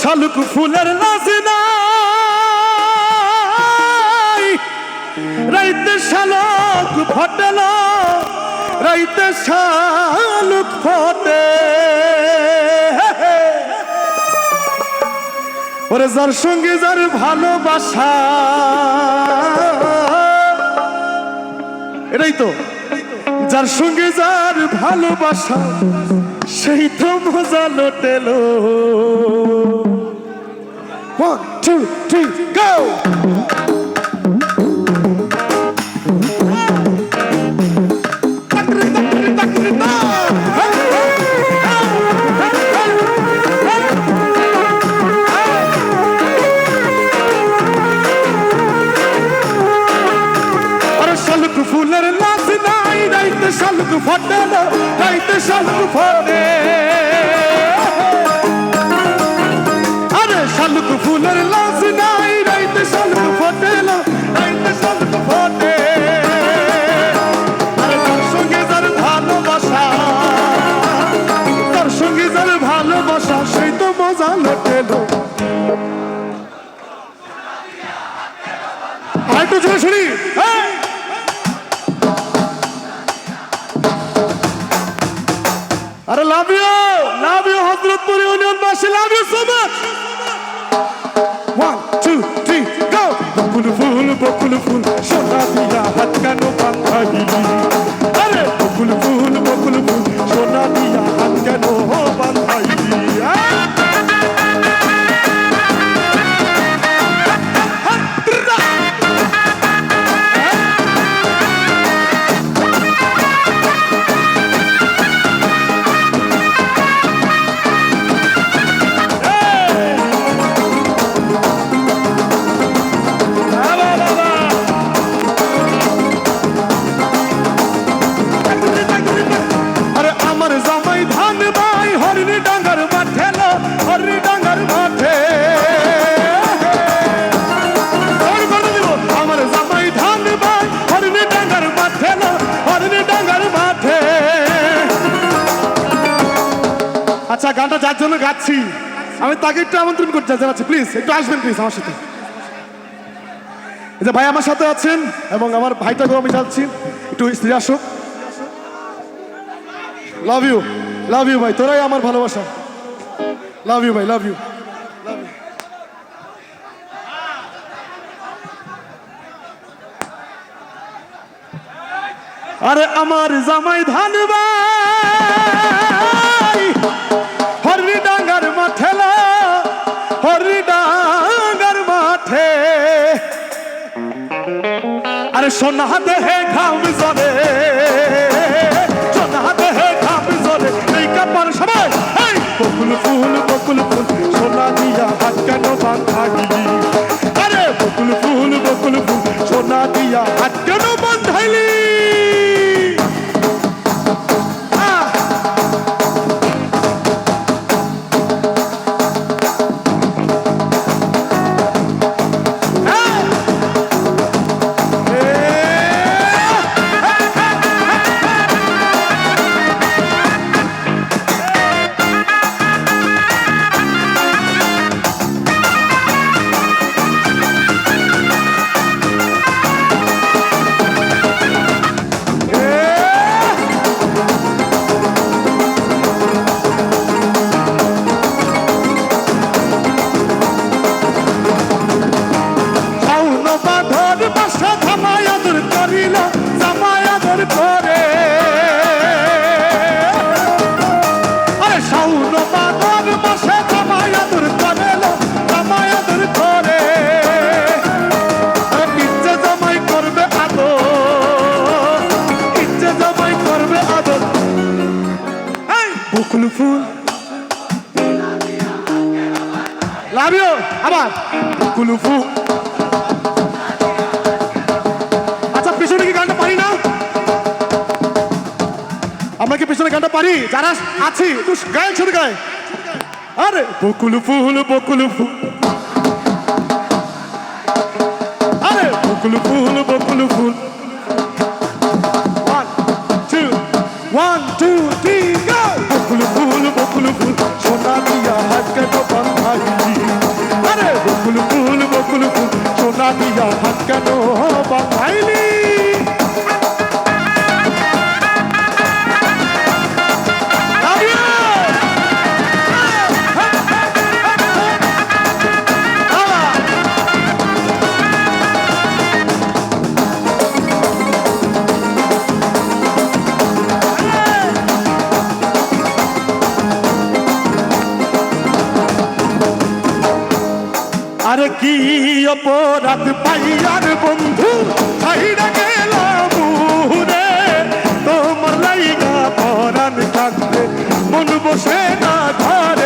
শালুক ফুলের নাই। রাইতে শালুক ফটেল রাইতে শালুক ফটে। ওরে যার সঙ্গে যার ভালোবাসা। এটাই তো। যার সঙ্গে যার ভালোবাসা, সেই তো মজা লোটেলো। থ্রি গো আরে শালুক ফুলের লাজ নাই রাইতে শালুক ফটে না রাইতে শালুক ফটে। ফুলের লাজ নাই রাইতে শালুক ফটে না রাইতে শালুক ফটে আরে তার সঙ্গে যার ভালোবাসা তার সঙ্গে যার ভালোবাসা সেই তো মজা লোটেলো আরেকটু জোরে শুনি হ্যাঁ আরে love you love you Hazratpur union বাসী লাভ ইউ সো মাচ গানটা যার জন্য গাচ্ছি, আমি তাকে একটু আমন্ত্রণ করতে জানাচ্ছি। প্লিজ একটু আসবেন প্লিজ আমার সাথে। যে ভাই আমার সাথে আছেন এবং আমার ভাইটাকেও আমি যাচ্ছি একটু স্ত্রী আসুক। লাভ ইউ লাভ ইউ ভাই, তোরাই আমার ভালোবাসা। লাভ ইউ ভাই লাভ ইউ আরে আমার জামাই ধান সোনা দেহে ঘাম জলে আবার বকুল আচ্ছা পিছনে কি গানটা পারি না? আমরা কি পিছনে গানটা পারি? যারা আছি, একটু গায়ে, ছোট গায়ে। আরে বকুল ফুল বকুল ফুল আরে বকুল ফুল বকুল ফুল দিয়া হাত কেন বাঁধাইলি কি অপরাধ পাইয়ার বন্ধু? ছাইরা গেলাম রে তোমার লাইগা পরাণ কান্দে মন বসে না ঘরে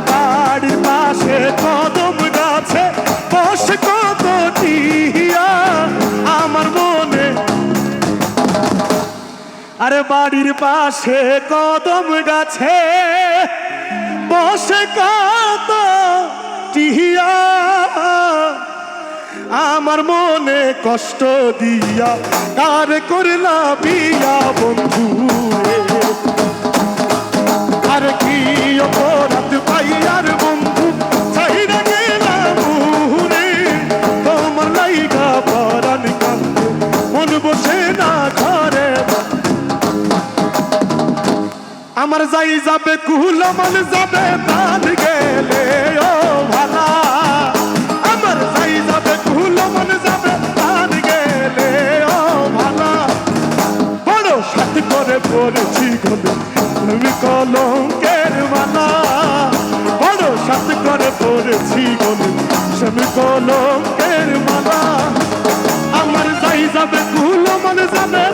বাড়ির পাশে কদম গাছে বসে কত টিয়া আমার মনে। আরে বাড়ির পাশে কদম গাছে বসে কত টিয়া আমার মনে কষ্ট দিয়া কার করলা বিয়া বন্ধু? আর কি আমার যাই যাবে কুল মন যাবে প্রাণ গেলে, ও ভালা। আমার যাই যাবে কুল মন যাবে প্রাণ গেলে, ও ভালা। বড় সাথে করে পড়েছি গলে আমি কলঙ্কের মালা। বড় সাথে করে পড়েছি গলে আমি কলঙ্কের মালা। আমার যাই যাবে কুল মন যাবে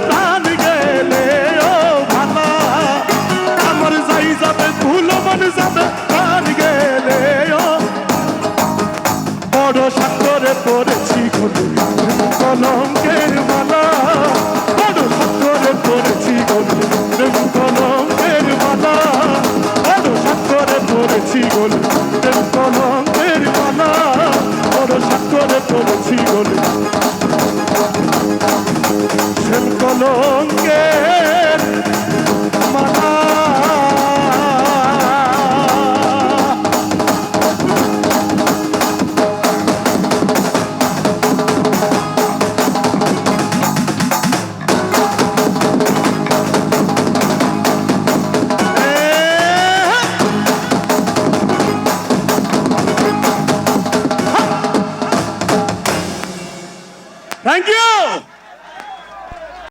কলঙ্কের